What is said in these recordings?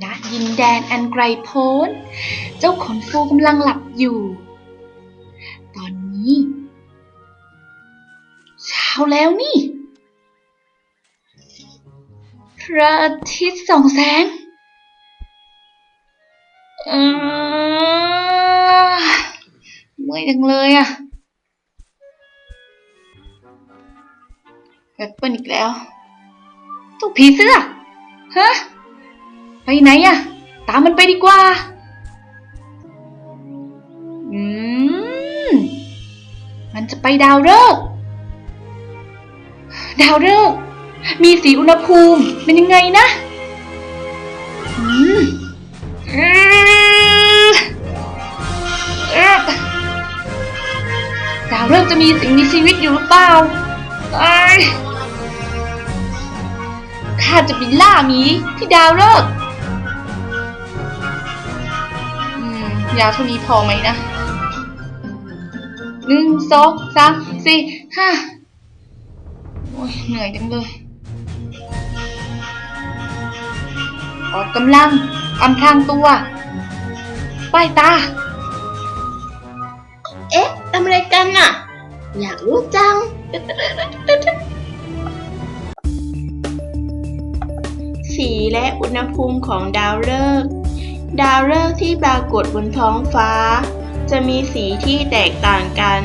แดนอันไกลโพ้น เจ้าขนฟูกำลังหลับอยู่ ตอนนี้เช้าแล้วนี่ พระอาทิตย์ส่องแสงเอ่อเมื่อยจังเลยอะแอปเปิลอีกแล้วตัวผีเสื้อฮะ ไปไหนอะตามมันไปดีกว่า อืม มันจะไปดาวฤกษ์ดาวฤกษ์มีสีอุณหภูมิเป็นยังไงนะ อืมอ่อดาวฤกษ์จะมีสิ่งมีชีวิตอยู่หรือเปล่าไอ้ข้าจะไปล่าหมีที่ดาวฤกษ์ ยาวเท่านี้พอไหมนะหนึ่งสองสามสี่ห้าโอ้ยเหนื่อยจังเลยออกกำลังอำพรางตัวป้ายตา เอ๊ะทำอะไรกันน่ะ อยากรู้จัง สีและอุณหภูมิของดาวฤกษ์ ดาวฤกษ์ที่ปรากฏบนท้องฟ้า จะมีสีที่แตกต่างกัน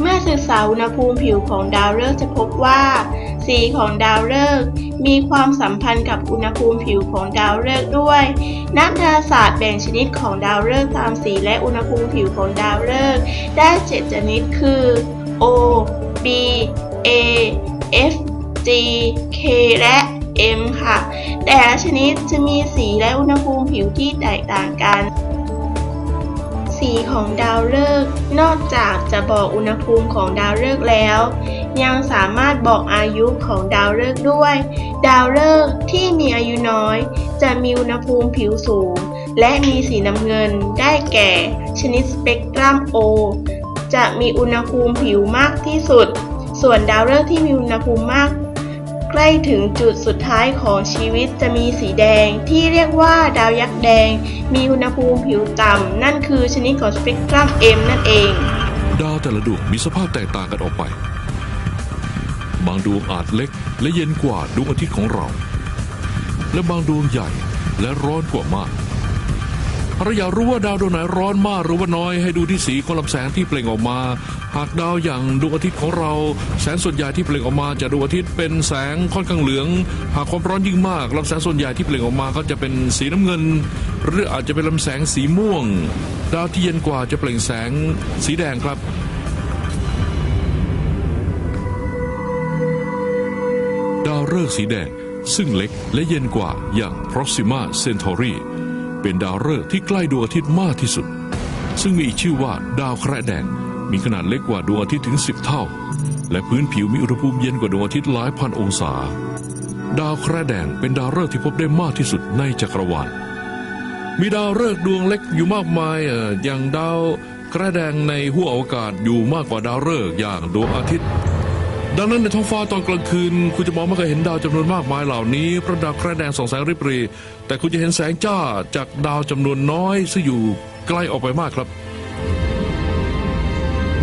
เมื่อศึกษาอุณหภูมิผิวของดาวฤกษ์จะพบว่า สีของดาวฤกษ์มีความสัมพันธ์กับอุณหภูมิผิวของดาวฤกษ์ด้วย นักดาราศาสตร์แบ่งชนิดของดาวฤกษ์ตามสีและอุณหภูมิผิวของดาวฤกษ์ได้เจ็ดชนิดคือ O B A F G K และ M ค่ะ แต่ละชนิดจะมีสีและอุณหภูมิผิวที่แตกต่างกัน สีของดาวฤกษ์นอกจากจะบอกอุณหภูมิของดาวฤกษ์แล้ว ยังสามารถบอกอายุของดาวฤกษ์ด้วย ดาวฤกษ์ที่มีอายุน้อย จะมีอุณหภูมิผิวสูง และมีสีน้ำเงินได้แก่ ชนิดสเปกตรัม O จะมีอุณหภูมิผิวมากที่สุด ส่วนดาวฤกษ์ที่มีอุณหภูมิมาก ใกล้ถึงจุดสุดท้ายของชีวิตจะมีสีแดงที่เรียกว่าดาวยักษ์แดง มีอุณหภูมิผิวต่ำ นั่นคือชนิดของสเปกตรัม M นั่นเอง ดาวแต่ละดวงมีสภาพแตกต่างกันออกไป บางดวงอาจเล็กและเย็นกว่าดวงอาทิตย์ของเรา และบางดวงใหญ่และร้อนกว่ามาก เราอยากรู้ว่าดาวดวงไหนร้อนมากหรือว่าน้อยให้ดูที่สีของลำแสงที่เปล่งออกมา หากดาวอย่างดวงอาทิตย์ของเรา แสงส่วนใหญ่ที่เปล่งออกมาจากดวงอาทิตย์เป็นแสงค่อนข้างเหลือง หากความร้อนยิ่งมากลำแสงส่วนใหญ่ที่เปล่งออกมาก็จะเป็นสีน้ำเงิน หรืออาจจะเป็นลำแสงสีม่วง ดาวที่เย็นกว่าจะเปล่งแสงสีแดงครับดาวฤกษ์สีแดงซึ่งเล็กและเย็นกว่าอย่าง Proxima Centauri เป็นดาวฤกษ์ที่ใกล้ดวงอาทิตย์มากที่สุด ซึ่งมีชื่อว่าดาวแคระแดงมีขนาดเล็กกว่าดวงอาทิตย์ถึง 10 เท่า และพื้นผิวมีอุณหภูมิเย็นกว่าดวงอาทิตย์หลายพันองศา ดาวแคระแดงเป็นดาวฤกษ์ที่พบได้มากที่สุดในจักรวาลมีดาวฤกษ์ดวงเล็กอยู่มากมายอย่างดาวแคระแดงในห้วงอวกาศอยู่มากกว่าดาวฤกษ์อย่างดวงอาทิตย์ ดังนั้นในท้องฟ้าตอนกลางคืน คุณจะมองไม่เคยเห็นดาวจำนวนมากมายเหล่านี้เพราะดาวแคระแดงส่องแสงริบหรีแต่คุณจะเห็นแสงจ้าจากดาวจำนวนน้อยซึ่งอยู่ไกลออกไปมากครับ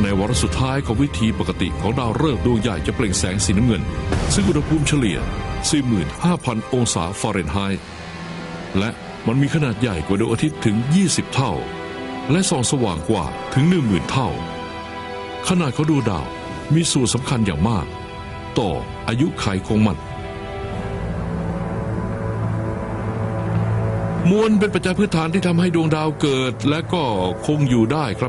ในวาระสุดท้ายของวิธีปกติของดาวฤกษ์ดวงใหญ่จะเปล่งแสงสีน้ำเงิน ซึ่งอุณหภูมิเฉลี่ย 45,000 องศาฟาเรนไฮต์และมันมีขนาดใหญ่กว่าดวงอาทิตย์ถึง 20 เท่า และส่องสว่างกว่าถึง 10,000 เท่า ขนาดของดวงดาว มีส่วนสำคัญอย่างมาก ต่ออายุขัยของมัน มวลเป็นปัจจัยพื้นฐานที่ทำให้ดวงดาวเกิดและก็คงอยู่ได้ครับ